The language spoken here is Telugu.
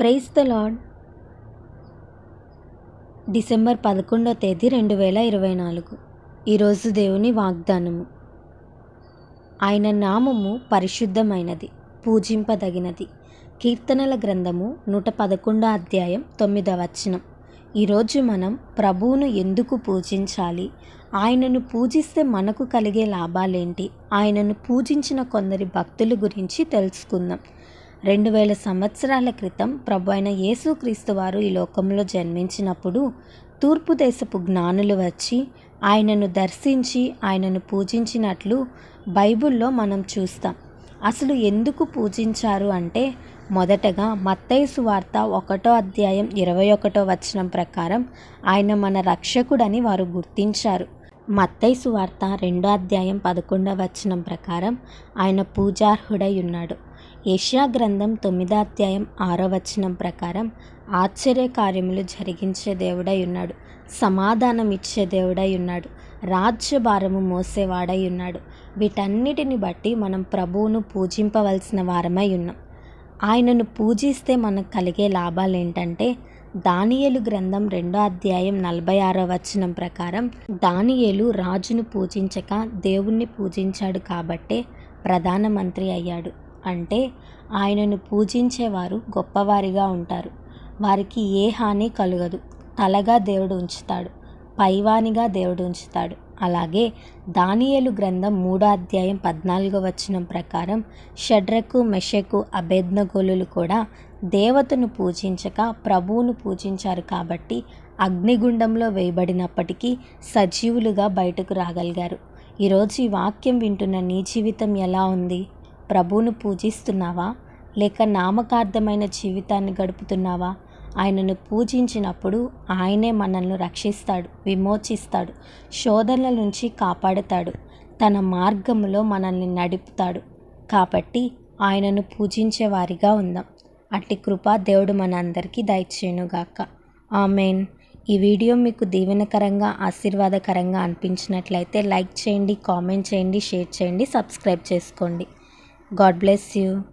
ప్రైస్ ద లాడ్ డిసెంబర్ పదకొండో తేదీ రెండు వేల ఇరవై నాలుగు. ఈరోజు దేవుని వాగ్దానము. ఆయన నామము పరిశుద్ధమైనది పూజింపదగినది. కీర్తనల గ్రంథము నూట పదకొండో అధ్యాయం తొమ్మిదవ వచనం. ఈరోజు మనం ప్రభువును ఎందుకు పూజించాలి? ఆయనను పూజిస్తే మనకు కలిగే లాభాలేంటి? ఆయనను పూజించిన కొందరి భక్తుల గురించి తెలుసుకుందాం. రెండు వేల సంవత్సరాల క్రితం ప్రభు అయిన యేసుక్రీస్తు వారు ఈ లోకంలో జన్మించినప్పుడు తూర్పు దేశపు జ్ఞానులు వచ్చి ఆయనను దర్శించి ఆయనను పూజించినట్లు బైబిల్లో మనం చూస్తాం. అసలు ఎందుకు పూజించారు అంటే మొదటగా మత్తైసు వార్త ఒకటో అధ్యాయం ఇరవై ఒకటో వచనం ప్రకారం ఆయన మన రక్షకుడని వారు గుర్తించారు. మత్తైసు వార్త రెండో అధ్యాయం పదకొండవ వచనం ప్రకారం ఆయన పూజార్హుడై ఉన్నాడు. యష్యా గ్రంథం తొమ్మిదో అధ్యాయం ఆరో వచనం ప్రకారం ఆశ్చర్య కార్యములు జరిగించే దేవుడై ఉన్నాడు. సమాధానం ఇచ్చే దేవుడై ఉన్నాడు. రాజ్యభారము మోసేవాడై ఉన్నాడు. వీటన్నిటిని బట్టి మనం ప్రభువును పూజింపవలసిన వారమై ఉన్నాం. ఆయనను పూజిస్తే మనకు కలిగే లాభాలు ఏంటంటే దానియేలు గ్రంథం రెండో అధ్యాయం నలభై ఆరో వచనం ప్రకారం దానియేలు రాజును పూజించక దేవుణ్ణి పూజించాడు కాబట్టే ప్రధానమంత్రి అయ్యాడు. అంటే ఆయనను పూజించేవారు గొప్పవారిగా ఉంటారు. వారికి ఏ హాని కలగదు. తలగా దేవుడు ఉంచుతాడు. పైవానిగా దేవుడు ఉంచుతాడు. అలాగే దానియేలు గ్రంథం మూడో అధ్యాయం పద్నాలుగో వచనం ప్రకారం షడ్రకు మెషకు అభేద్నగోలులు కూడా దేవతను పూజించక ప్రభువును పూజించారు కాబట్టి అగ్నిగుండంలో వేయబడినప్పటికీ సజీవులుగా బయటకు రాగలిగారు. ఈరోజు ఈ వాక్యం వింటున్న నీ జీవితం ఎలా ఉంది? ప్రభువును పూజిస్తున్నావా? లేక నామకార్థమైన జీవితాన్ని గడుపుతున్నావా? ఆయనను పూజించినప్పుడు ఆయనే మనల్ని రక్షిస్తాడు విమోచిస్తాడు శోధనల నుంచి కాపాడుతాడు తన మార్గంలో మనల్ని నడుపుతాడు. కాబట్టి ఆయనను పూజించే వారిగా ఉందాం. అట్టి కృప దేవుడు మన అందరికీ దయచేయునుగాక. ఆమెన్. ఈ వీడియో మీకు దీవెనకరంగా ఆశీర్వాదకరంగా అనిపించినట్లయితే లైక్ చేయండి కామెంట్ చేయండి షేర్ చేయండి సబ్స్క్రైబ్ చేసుకోండి. God bless you.